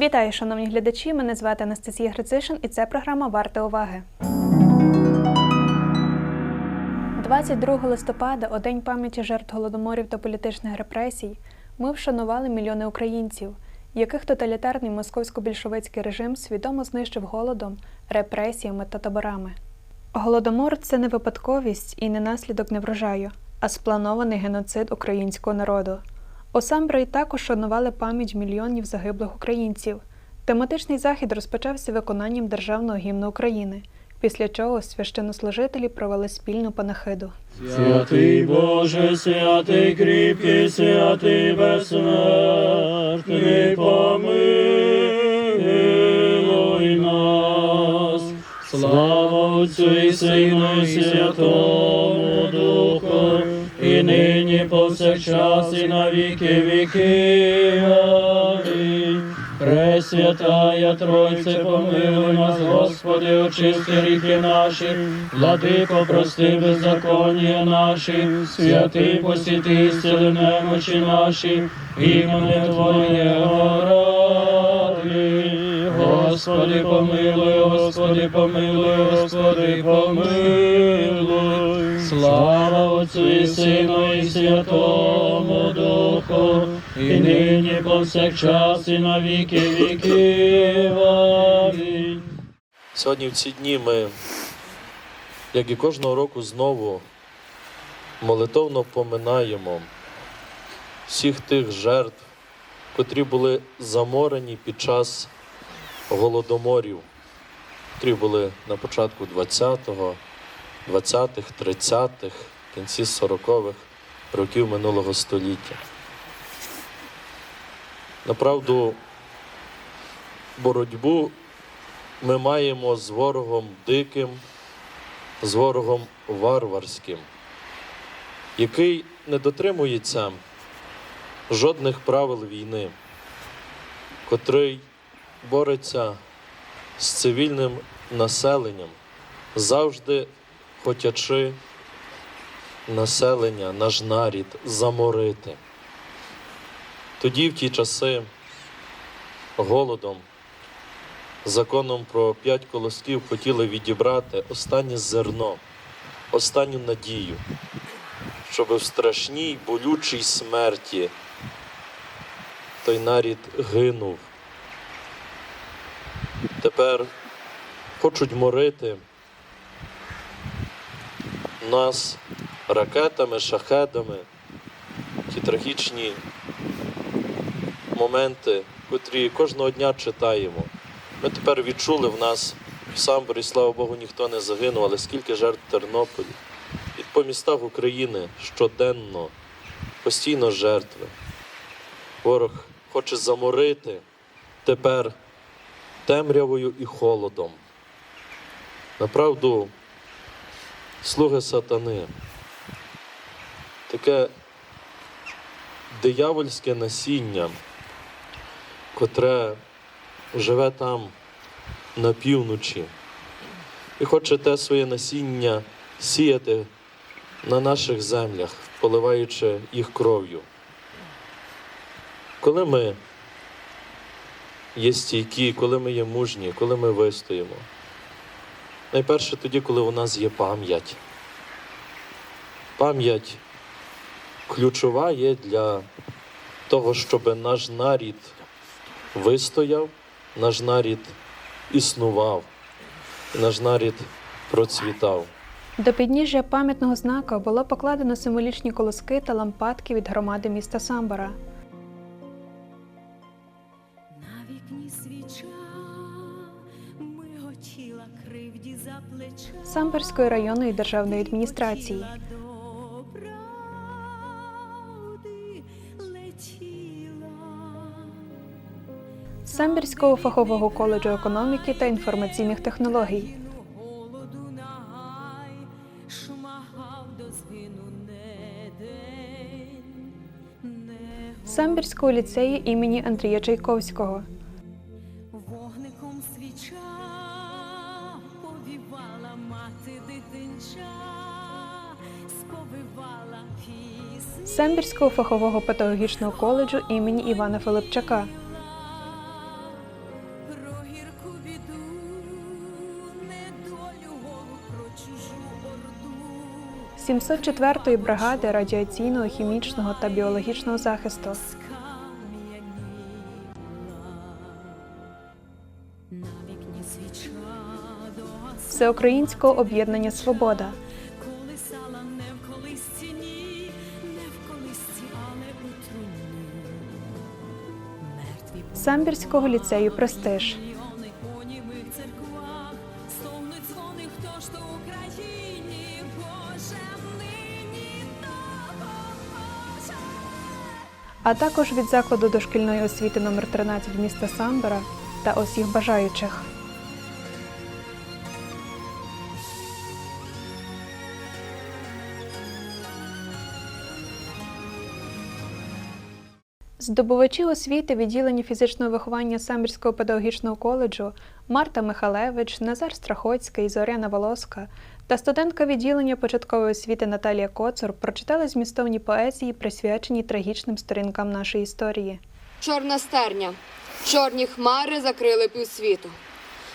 Вітаю, шановні глядачі! Мене звати Анастасія Грицишин і це програма Варта уваги. 22 листопада, у День пам'яті жертв голодоморів та політичних репресій, ми вшанували мільйони українців, яких тоталітарний московсько-більшовицький режим свідомо знищив голодом, репресіями та таборами. Голодомор це не випадковість і не наслідок неврожаю, а спланований геноцид українського народу. У Самбрі також шанували пам'ять мільйонів загиблих українців. Тематичний захід розпочався виконанням державного гімну України, після чого священнослужителі провели спільну панахиду. Святий Боже, святий кріпкий, святий безсмертний, помилуй нас. Слава Отцю і Сину і Святому Духу, і нині повсякчас і на віки віки. Амінь. Пресвятая Тройце, помилуй нас, Господи, очисти гріхи наші, владико, прости беззаконня наші, святий посіти, ісцели немочі наші, імени Твоє ради. Господи, помилуй, Господи, помилуй, Господи, помилуй. Слава Отцю і Сину і Святому Духу, і нині повсякчас і на віки віків. Амінь. Сьогодні в ці дні ми, як і кожного року, знову молитовно поминаємо всіх тих жертв, котрі були заморені під час голодоморів, котрі були на початку 20-го, 20-х, 30-х, кінці 40-х років минулого століття. Направду, боротьбу ми маємо з ворогом диким, з ворогом варварським, який не дотримується жодних правил війни, котрий бореться з цивільним населенням, завжди хотячи населення, наш нарід заморити. Тоді, в ті часи, голодом законом про п'ять колосків хотіли відібрати останнє зерно, останню надію, щоб в страшній болючій смерті той нарід гинув. Тепер хочуть морити нас ракетами, шахедами, ті трагічні моменти, котрі кожного дня читаємо. Ми тепер відчули в нас в Самборі, слава Богу, ніхто не загинув, але скільки жертв Тернополі. І по містах України щоденно, постійно жертви. Ворог хоче заморити тепер темрявою і холодом. Направду, слуги сатани, таке диявольське насіння, котре живе там на півночі і хоче те своє насіння сіяти на наших землях, поливаючи їх кров'ю. Коли ми є стійкі, коли ми є мужні, коли ми вистоїмо, найперше тоді, коли у нас є пам'ять. Пам'ять ключова є для того, щоб наш нарід вистояв, наш нарід існував, наш нарід процвітав. До підніжжя пам'ятного знака було покладено символічні колоски та лампадки від громади міста Самбора. На вікні свіча миготіла кривді за плеча. Самборської районної державної адміністрації. Самбірського фахового коледжу економіки та інформаційних технологій, Самбірського ліцею імені Андрія Чайковського, Вогником свіча повівала мати дитинча, сповивала. Самбірського фахового педагогічного коледжу імені Івана Филипчака, 704-ї бригади радіаційного, хімічного та біологічного захисту, Всеукраїнського об'єднання Свобода, колисала не в а також від закладу дошкільної освіти номер 13 міста Самбора та усіх бажаючих. Здобувачі освіти відділення фізичного виховання Самбірського педагогічного коледжу Марта Михалевич, Назар Страхоцький, Зоряна Волоска та студентка відділення початкової освіти Наталія Коцур прочитали змістовні поезії, присвячені трагічним сторінкам нашої історії. Чорна стерня, чорні хмари закрили півсвіту.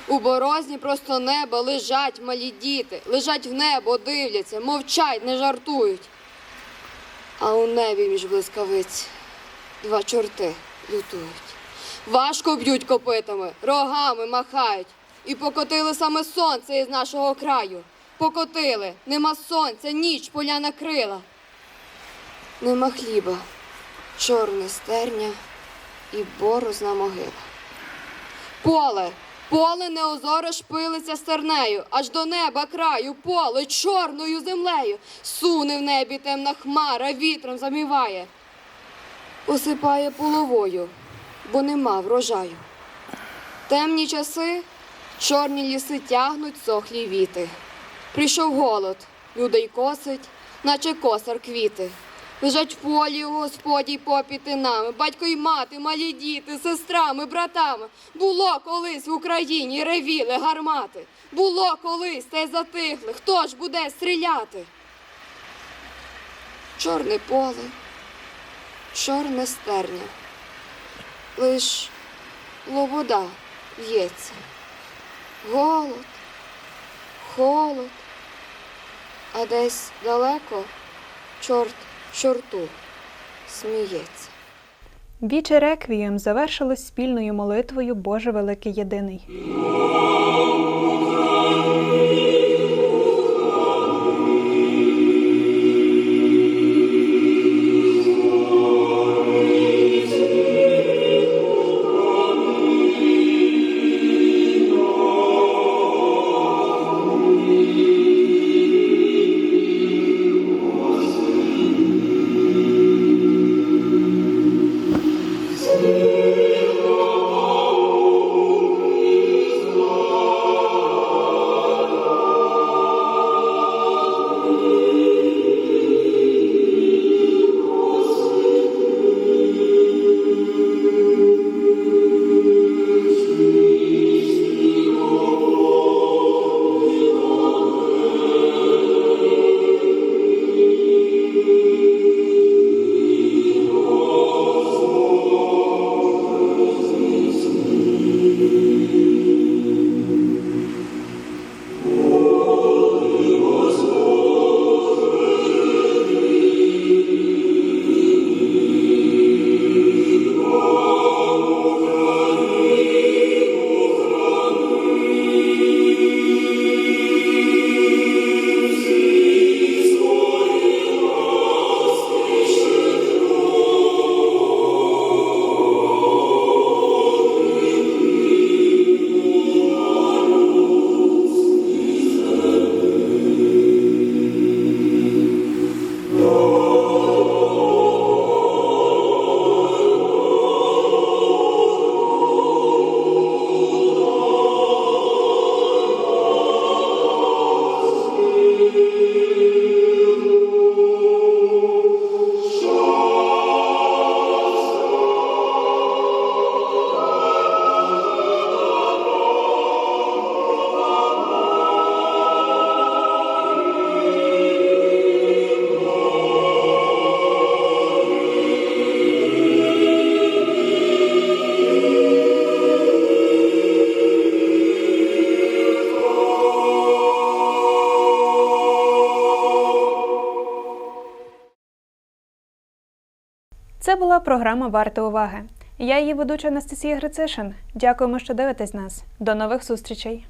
У борозні просто неба лежать малі діти, лежать в небо, дивляться, мовчать, не жартують. А у небі між блискавиць два чорти лютують. Важко б'ють копитами, рогами махають. І покотили саме сонце із нашого краю. Покотили, нема сонця, ніч поля накрила. Нема хліба, чорне стерня і борозна могила. Поле, поле неозоре шпилиться стернею, аж до неба краю, поле чорною землею. Суне в небі темна хмара, вітром заміває. Осипає половою, бо нема врожаю. Темні часи, чорні ліси тягнуть сохлі віти. Прийшов голод, людей косить, наче косар квіти. Лежать в полі у господі попіти нами, батько й мати, малі діти, сестрами, братами. Було колись в Україні ревіли гармати. Було колись та й затихли. Хто ж буде стріляти? Чорне поле, чорне стерня. Лиш лобода в'ється. Голод, холод, а десь далеко чорт чорту сміється. Віче реквієм завершилось спільною молитвою Боже Великий Єдиний. Це була програма Варта уваги. Я її ведуча Анастасія Грицишин. Дякуємо, що дивитесь нас. До нових зустрічей!